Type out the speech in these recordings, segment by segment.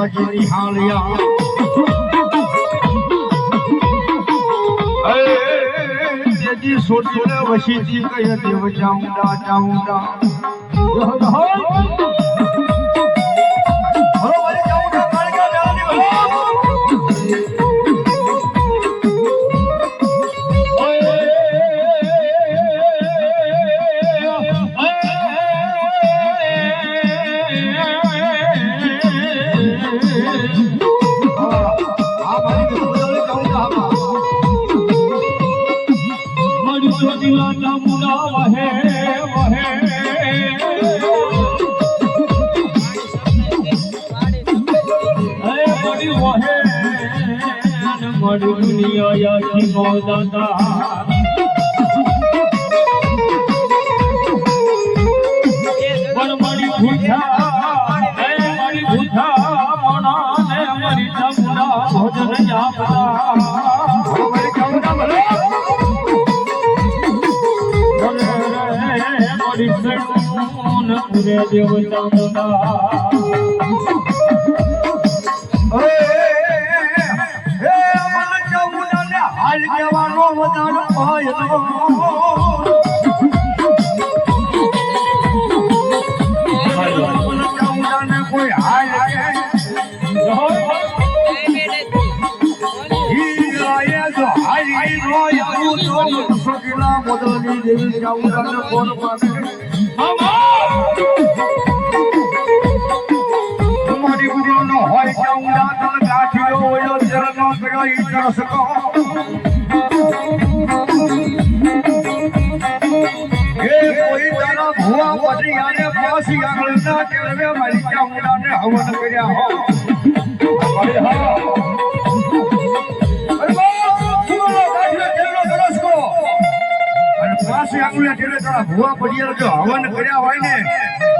હાલિયા JG સોટીને વસીજી કહીએ દેવ ચામુંડા ચામુંડા ચામુંડા વહે વહે અરે વહે દુનિયા યાથી મોદાતા પણ જો હાલ ઈ રોય આવું તો સકીલા મોદલની દેવી ચામુંડાને ફોન ચામુંડા પાસી મારી હવન કર્યા હો. પાછી આંગળીએ ઢેલે તારા ભુવા પડિયા જો હવન કર્યા હોય ને,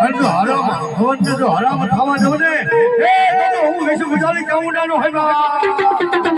અને જો હરામ, હવન જો હરામ હું વિશે ગુજરાતી ચામુંડાનો હોય બા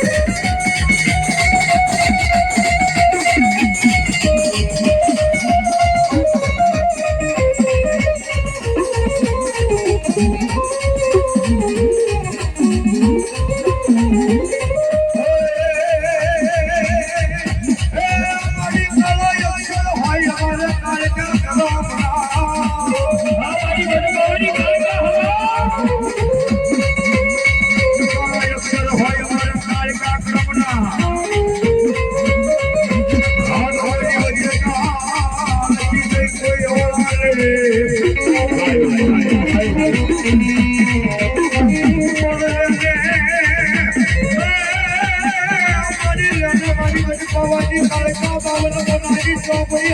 want you to come on with a one night strong. We're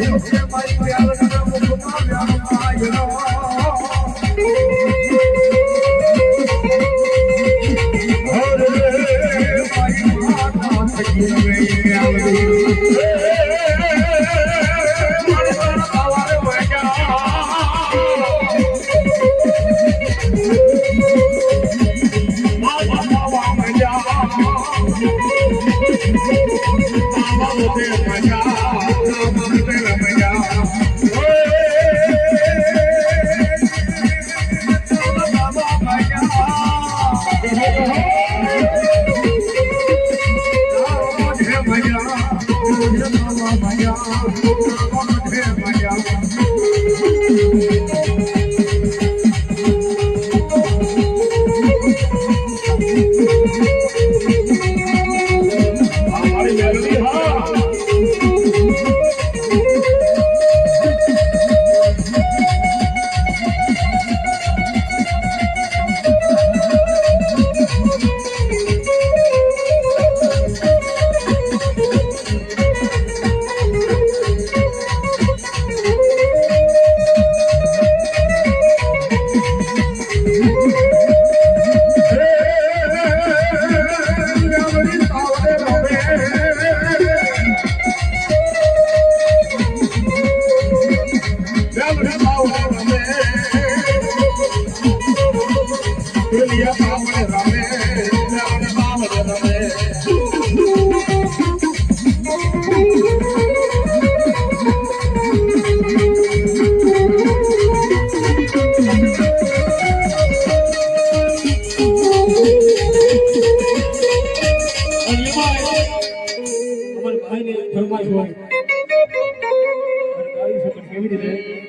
Woo! ਮਸ਼ਹੂਰ ਸਰਕਾਰੀ ਸਕੱਤਰ ਵੀ ਦੇ।